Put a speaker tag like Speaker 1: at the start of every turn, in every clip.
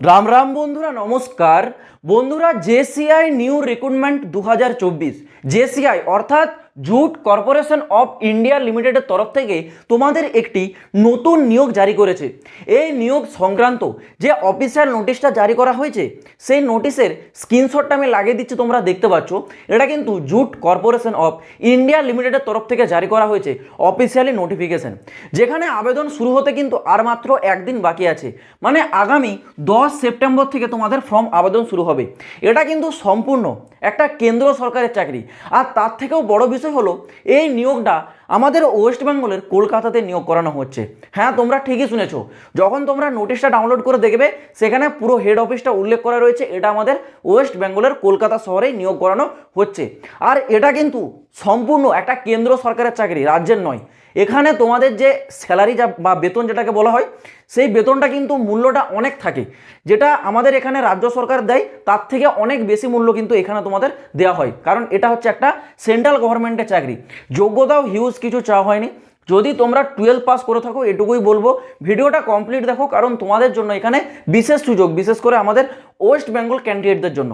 Speaker 1: রাম রাম বন্ধুরা নমস্কার। বন্ধুরা, জেসিআই নিউ রিক্রুটমেন্ট দু হাজার চব্বিশ। জেসিআই অর্থাৎ জুট কর্পোরেশন অফ ইন্ডিয়া লিমিটেডের তরফ থেকে তোমাদের একটি নতুন নিয়োগ জারি করেছে। এই নিয়োগ সংক্রান্ত যে অফিসিয়াল নোটিশটা জারি করা হয়েছে, সেই নোটিশের স্ক্রিনশটটা আমি লাগিয়ে দিচ্ছি, তোমরা দেখতে পাচ্ছ। এটা কিন্তু জুট কর্পোরেশন অফ ইন্ডিয়া লিমিটেডের তরফ থেকে জারি করা হয়েছে, অফিসিয়ালি নোটিফিকেশন। যেখানে আবেদন শুরু হতে কিন্তু আর মাত্র একদিন বাকি আছে। মানে আগামী দশ সেপ্টেম্বর থেকে তোমাদের ফর্ম আবেদন শুরু হবে। এটা কিন্তু সম্পূর্ণ একটা কেন্দ্র সরকারের চাকরি। আর তার থেকেও বড় বিষয় হলো, এই নিয়োগটা আমাদের ওয়েস্ট বেঙ্গলের কলকাতাতে নিয়োগ করানো হচ্ছে। হ্যাঁ তোমরা ঠিকই শুনেছো। যখন তোমরা নোটিশটা ডাউনলোড করে দেখবে, সেখানে পুরো হেড অফিসটা উল্লেখ করা রয়েছে, এটা আমাদের ওয়েস্ট বেঙ্গলের কলকাতা শহরেই নিয়োগ করানো হচ্ছে। আর এটা কিন্তু সম্পূর্ণ একটা কেন্দ্র সরকারের চাকরি, রাজ্যের নয়। এখানে তোমাদের যে স্যালারি যা বা বেতন যেটাকে বলা হয়, সেই বেতনটা কিন্তু মূল্যটা অনেক থাকে। যেটা আমাদের এখানে রাজ্য সরকার দেয়, তার থেকে অনেক বেশি মূল্য কিন্তু এখানে তোমাদের দেওয়া হয়। কারণ এটা হচ্ছে একটা সেন্ট্রাল গভর্নমেন্টের চাকরি। যোগ্যতাও হিউজ কিছু চাওয়া হয়নি। যদি তোমরা টুয়েলভ পাস করে থাকো, এটুকুই বলব। ভিডিওটা কমপ্লিট দেখো, কারণ তোমাদের জন্য এখানে বিশেষ সুযোগ, বিশেষ করে আমাদের ওয়েস্ট বেঙ্গল ক্যান্ডিডেটদের জন্য।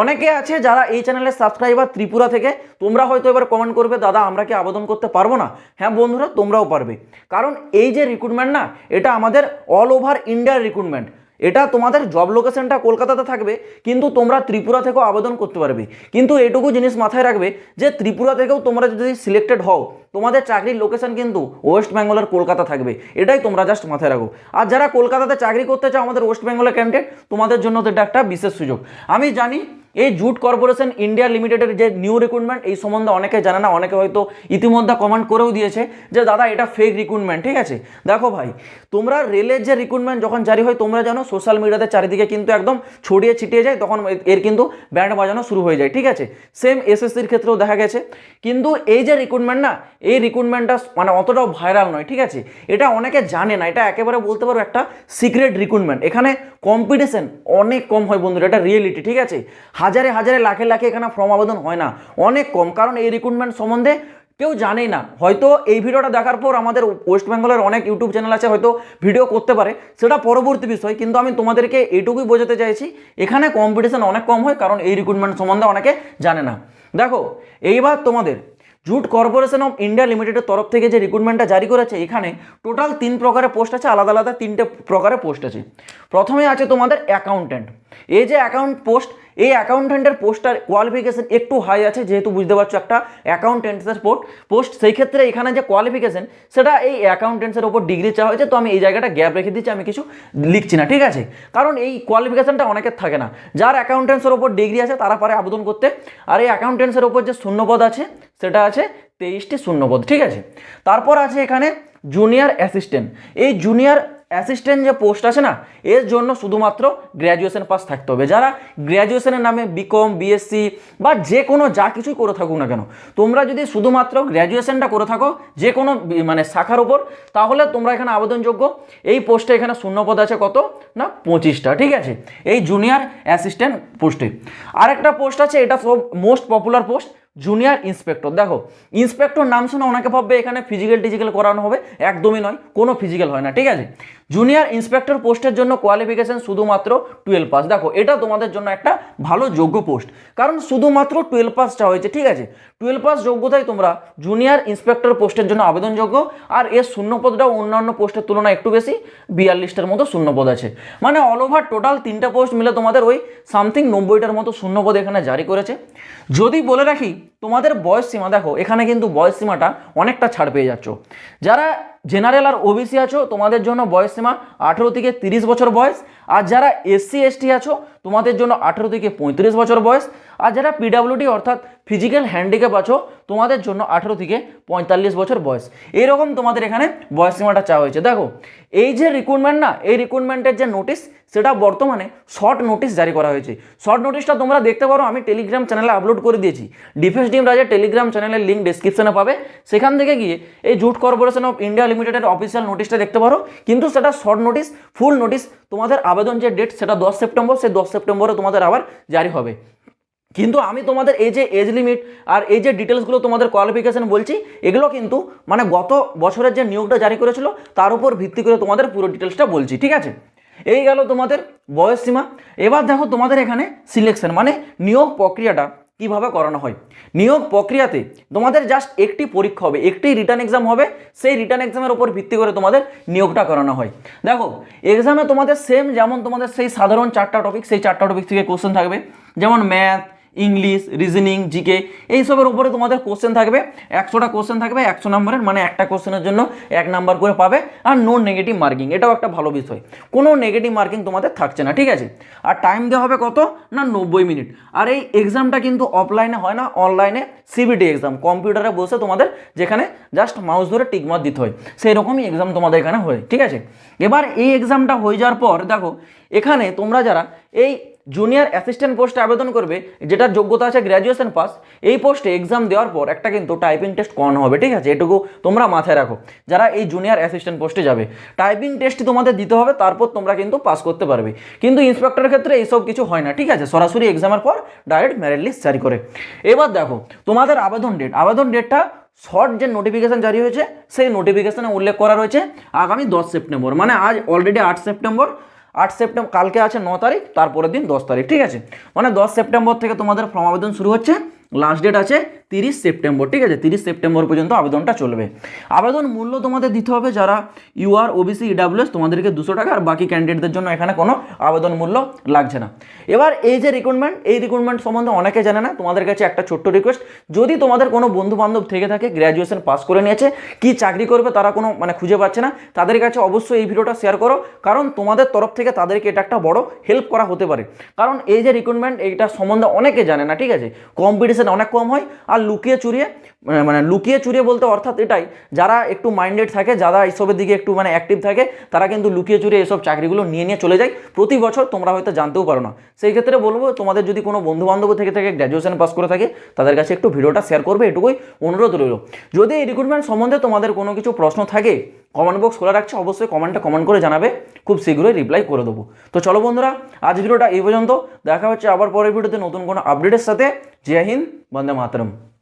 Speaker 1: অনেকে আছে যারা এই চ্যানেলের সাবস্ক্রাইবার ত্রিপুরা থেকে। তোমরা হয়তো এবার কমেন্ট করবে, দাদা, আমরা কি আবেদন করতে পারব না? হ্যাঁ বন্ধুরা, তোমরাও পারবে। কারণ এই যে রিক্রুটমেন্ট না, এটা আমাদের অল ওভার ইন্ডিয়ার রিক্রুটমেন্ট এটা তোমাদের জব লোকেশনটা কলকাতাতে থাকবে, কিন্তু তোমরা ত্রিপুরা থেকেও আবেদন করতে পারবে। কিন্তু এটুকু জিনিস মাথায় রাখবে যে ত্রিপুরা থেকেও তোমরা যদি সিলেক্টেড হও, তোমাদের চাকরির লোকেশন কিন্তু ওয়েস্ট বেঙ্গলের কলকাতা থাকবে। এটাই তোমরা জাস্ট মাথায় রাখো। আর যারা কলকাতাতে চাকরি করতে চাও, আমাদের ওয়েস্ট বেঙ্গলের ক্যান্ডিডেট তোমাদের জন্য তো এটা একটা বিশেষ সুযোগ। আমি জানি এই জুট কর্পোরেশন ইন্ডিয়া লিমিটেডের যে নিউ রিক্রুটমেন্ট, এই সম্বন্ধে অনেকে জানে না, অনেকে হয়তো ইতিমধ্যে কমেন্ট করেও দিয়েছে যে, দাদা, এটা ফেক রিক্রুটমেন্ট ঠিক আছে? দেখো ভাই, তোমরা রেলের যে রিক্রুটমেন্ট যখন জারি হয়, তোমরা জানো সোশ্যাল মিডিয়াতে চারিদিকে কিন্তু একদম ছড়িয়ে ছিটিয়ে যায়, তখন এর কিন্তু ব্যান্ড বাজানো শুরু হয়ে যায়, ঠিক আছে? সেম এসএসসির ক্ষেত্রেও দেখা গেছে। কিন্তু এই যে রিক্রুটমেন্ট না, এই রিক্রুটমেন্টটা মানে অতটাও ভাইরাল নয়, ঠিক আছে? এটা অনেকে জানে না, এটা একেবারে বলতে পারো একটা সিক্রেট রিক্রুটমেন্ট এখানে কম্পিটিশন অনেক কম হয় বন্ধুরা, এটা রিয়েলিটি ঠিক আছে? হাজারে হাজারে লাখে লাখে এখানে ফর্ম আবেদন হয় না। অনেক কম, কারণ এই রিক্রুটমেন্ট সম্বন্ধে কেউ জানেই না। হয়তো এই ভিডিওটা দেখার পর আমাদের ওয়েস্ট বেঙ্গলের অনেক ইউটিউব চ্যানেল আছে, হয়তো ভিডিও করতে পারে। সেটা পরবর্তী বিষয়, কিন্তু আমি তোমাদেরকে এইটুকুই বোঝাতে চাইছি, এখানে কম্পিটিশান অনেক কম হয়, কারণ এই রিক্রুটমেন্ট সম্বন্ধে অনেকে জানে না। দেখো, এইবার তোমাদের জুট কর্পোরেশন অফ ইন্ডিয়া লিমিটেডের তরফ থেকে যে রিক্রুটমেন্টটা জারি করেছে, এখানে টোটাল তিন প্রকারের পোস্ট আছে, আলাদা আলাদা তিনটে প্রকারের পোস্ট আছে। প্রথমে আছে তোমাদের অ্যাকাউন্ট্যান্ট এই যে অ্যাকাউন্ট পোস্ট এই অ্যাকাউন্ট্যান্টের পোস্টার কোয়ালিফিকেশন একটু হাই আছে, যেহেতু বুঝতে পারছ একটা অ্যাকাউন্টেন্টসের পোস্ট পোস্ট সেই ক্ষেত্রে এখানে যে কোয়ালিফিকেশন সেটা এই অ্যাকাউন্টেন্টসের ওপর ডিগ্রি চাওয়া হয়েছে, তো আমি এই জায়গাটা গ্যাপ রেখে দিচ্ছি, আমি কিছু লিখছি না, ঠিক আছে? কারণ এই কোয়ালিফিকেশনটা অনেকের থাকে না। যার অ্যাকাউন্টেন্টসের ওপর ডিগ্রি আছে, তারা পারে আবেদন করতে। আর এই অ্যাকাউন্টেন্টসের ওপর যে শূন্যপদ আছে, সেটা আছে তেইশটি শূন্যপদ, ঠিক আছে? তারপর আছে এখানে জুনিয়র অ্যাসিস্ট্যান্ট এই জুনিয়র অ্যাসিস্ট্যান্ট যে পোস্ট আছে না, এর জন্য শুধুমাত্র গ্র্যাজুয়েশন পাস থাকতে হবে। যারা গ্র্যাজুয়েশনের নামে বিকম বিএসসি বা যে কোনো যা কিছুই করে থাকুক না কেন, তোমরা যদি শুধুমাত্র গ্র্যাজুয়েশনটা করে থাকো, যে কোনো মানে শাখার উপর, তাহলে তোমরা এখানে আবেদনযোগ্য। এই পোস্টে এখানে শূন্যপদ আছে কত? না, পঁচিশটা, ঠিক আছে? এই জুনিয়র অ্যাসিস্ট্যান্ট পোস্টে আরেকটা পোস্ট আছে, এটা সব most popular post junior inspector দেখো ইন্সপেক্টর নাম শুনে অনেকে ভাববে এখানে ফিজিক্যাল টিজিক্যাল করানো হবে, একদমই নয়, কোনো ফিজিক্যাল হয় না, ঠিক আছে? জুনিয়র ইন্সপেক্টর পোস্টের জন্য কোয়ালিফিকেশন শুধুমাত্র টুয়েলভ পাস দেখো, এটা তোমাদের জন্য একটা ভালো যোগ্য পোস্ট কারণ শুধুমাত্র টুয়েলভ পাসটা হয়েছে, ঠিক আছে? টুয়েলভ পাস যোগ্যতায় তোমরা জুনিয়র ইন্সপেক্টর পোস্টের জন্য আবেদনযোগ্য, আর এর শূন্যপদটাও অন্যান্য পোস্টের তুলনায় একটু বেশি বিয়াল্লিশটার মতো শূন্যপদ আছে। মানে অল ওভার টোটাল তিনটা পোস্ট মিলে তোমাদের ওই সামথিং নব্বইটার মতো শূন্যপদ এখানে জারি করেছে। যদি বলে রাখি তোমাদের বয়স সীমা, দেখো, এখানে কিন্তু বয়স সীমাটা অনেকটা ছাড় পেয়ে যাচ্ছ। যারা জেনারেল আর ওবিসি আছো, তোমাদের জন্য বয়স সীমা আঠেরো থেকে তিরিশ বছর বয়স। আর যারা এসসি এসটি আছো তোমাদের জন্য আঠেরো থেকে পঁয়ত্রিশ বছর বয়স। আর যারা পিডাব্লিউডি অর্থাৎ ফিজিক্যাল হ্যান্ডিক্যাপ আছো, তোমাদের জন্য আঠেরো থেকে পঁয়তাল্লিশ বছর বয়স। এইরকম তোমাদের এখানে বয়স সীমাটা চাওয়া হয়েছে। দেখো, এই যে রিক্রুটমেন্ট না, এই রিক্রুটমেন্টের যে নোটিশ সেটা বর্তমানে শর্ট নোটিশ জারি করা হয়েছে। শর্ট নোটিশটা তোমরা দেখতে পারো, আমি টেলিগ্রাম চ্যানেলে আপলোড করে দিয়েছি। ডিফেন্স ডিম রাজের টেলিগ্রাম চ্যানেলের লিঙ্ক ডিসক্রিপশনে পাবে। সেখান থেকে গিয়ে এই জুট কর্পোরেশন অফ ইন্ডিয়া লিমিটেডের অফিসিয়াল নোটিশটা দেখতে পারো। কিন্তু সেটা শর্ট নোটিশ ফুল নোটিশ তোমাদের আবেদন যে ডেট সেটা দশ সেপ্টেম্বর সেই দশ সেপ্টেম্বরে তোমাদের আবার জারি হবে। কিন্তু আমি তোমাদের এই যে এজ লিমিট আর এই যে ডিটেলসগুলো তোমাদের কোয়ালিফিকেশান বলছি, এগুলো কিন্তু মানে গত বছরের যে নিয়োগটা জারি করেছিল, তার উপর ভিত্তি করে তোমাদের পুরো ডিটেলসটা বলছি, ঠিক আছে? এই গেল তোমাদের বয়স সীমা। এবার দেখো তোমাদের এখানে সিলেকশন মানে নিয়োগ প্রক্রিয়াটা কীভাবে করানো হয়? নিয়োগ প্রক্রিয়াতে তোমাদের জাস্ট একটি পরীক্ষা হবে, একটি রিটার্ন এক্সাম হবে, সেই রিটার্ন এক্সামের উপর ভিত্তি করে তোমাদের নিয়োগটা করানো হয়। দেখো এক্সামে তোমাদের সেম যেমন তোমাদের সেই সাধারণ চারটা টপিক সেই চারটা টপিক থেকে কোশ্চেন থাকবে, যেমন ম্যাথ ইংলিশ রিজনিং জিকে এইসবের উপরে তোমাদের কোশ্চেন থাকবে। একশোটা কোশ্চেন থাকবে, একশো নম্বরের মানে একটা কোশ্চেনের জন্য এক নাম্বার করে পাবে, আর নো নেগেটিভ মার্কিং এটাও একটা ভালো বিষয়। কোনো নেগেটিভ মার্কিং তোমাদের থাকছে না, ঠিক আছে? আর টাইম দেওয়া হবে কত? না, নব্বই মিনিট। আর এই এক্সামটা কিন্তু অফলাইনে হয় না অনলাইনে সিবিটি এক্সাম কম্পিউটারে বসে তোমাদের যেখানে জাস্ট মাউস ধরে টিকমার দিতে হয়। সেই রকমই এক্সাম তোমাদের এখানে হয়, ঠিক আছে? এবার এই এক্সামটা হয়ে যাওয়ার পর, দেখো, এখানে তোমরা যারা এই জুনিয়র অ্যাসিস্ট্যান্ট পোস্টে আবেদন করবে যেটার যোগ্যতা আছে গ্র্যাজুয়েশন পাস এই পোস্টে এক্সাম দেওয়ার পর একটা কিন্তু টাইপিং টেস্ট কন হবে, ঠিক আছে? এটুকু তোমরা মাথায় রাখো। যারা এই জুনিয়র অ্যাসিস্ট্যান্ট পোস্টে যাবে টাইপিং টেস্টই তোমাদের দিতে হবে, তারপর তোমরা কিন্তু পাস করতে পারবে। কিন্তু ইন্সপেক্টরের ক্ষেত্রে এইসব কিছু হয় না, ঠিক আছে? সরাসরি এক্সামের পর ডাইরেক্ট মেরিট লিস্ট জারি করে। এবার দেখো, তোমাদের আবেদন ডেট আবেদন ডেটটা শর্ট যে নোটিফিকেশন জারি হয়েছে, সেই নোটিফিকেশনে উল্লেখ করা রয়েছে আগামী দশ সেপ্টেম্বর মানে আজ অলরেডি আট সেপ্টেম্বর। আট সেপ্টেম্বর, কালকে আছে ন তারিখ, তারপরের দিন দশ তারিখ, ঠিক আছে? মানে দশ সেপ্টেম্বর থেকে তোমাদের ফর্ম আবেদন শুরু হচ্ছে লাস্ট ডেট আছে তিরিশ সেপ্টেম্বর, ঠিক আছে? তিরিশ সেপ্টেম্বর পর্যন্ত আবেদনটা চলবে। আবেদন মূল্য তোমাদের দিতে হবে যারা ইউআর, ওবিসি, ইডাব্লিউএস, তোমাদেরকে দুশো টাকা আর বাকি ক্যান্ডিডেটদের জন্য এখানে কোনো আবেদন মূল্য লাগছে না। এবার এই যে রিক্রুটমেন্ট এই রিক্রুটমেন্ট সম্বন্ধে অনেকে জানে না, তোমাদের কাছে একটা ছোট্ট রিকোয়েস্ট যদি তোমাদের কোনো বন্ধু বান্ধব থেকে থাকে গ্র্যাজুয়েশন পাস করে নিয়েছে, কি চাকরি করবে তারা কোনো মানে খুঁজে পাচ্ছে না, তাদের কাছে অবশ্যই এই ভিডিওটা শেয়ার করো, কারণ তোমাদের তরফ থেকে তাদেরকে এটা একটা বড় হেল্প করা হতে পারে। কারণ এই যে রিক্রুটমেন্ট এইটা সম্বন্ধে অনেকে জানে না, ঠিক আছে? কম্পিটিশান অনেক কম হয়, আর লুকিয়ে চুরিয়ে মানে- মানে লুকিয়ে চুরিয়ে বলতে অর্থাৎ এটাই, যারা একটু মাইন্ডেড থাকে, যারা এইসবের দিকে একটু মানে অ্যাক্টিভ থাকে, তারা কিন্তু লুকিয়ে চুরিয়ে এসব চাকরিগুলো নিয়ে নিয়ে চলে যায়। প্রতি বছর তোমরা হয়তো জানতেও পারো না। সেই ক্ষেত্রে বলব, তোমাদের যদি কোনো বন্ধু বান্ধব থেকে থেকে গ্র্যাজুয়েশন পাস করে থাকে, তাদের কাছে একটু ভিডিওটা শেয়ার করবে, এটুকুই অনুরোধ রইল। যদি এই রিক্রুটমেন্ট সম্বন্ধে তোমাদের কোনো কিছু প্রশ্ন থাকে কমেন্ট বক্স খোলা রাখছে, অবশ্যই কমেন্টে কমেন্ট করে জানাবে। খুব শীঘ্রই রিপ্লাই করে দেবো। তো চলো বন্ধুরা, আজ ভিডিওটা এই পর্যন্ত। দেখা হচ্ছে আবার পরের ভিডিওতে নতুন কোনো আপডেটের সাথে। জয় হিন্দ, বন্দে মাতরম।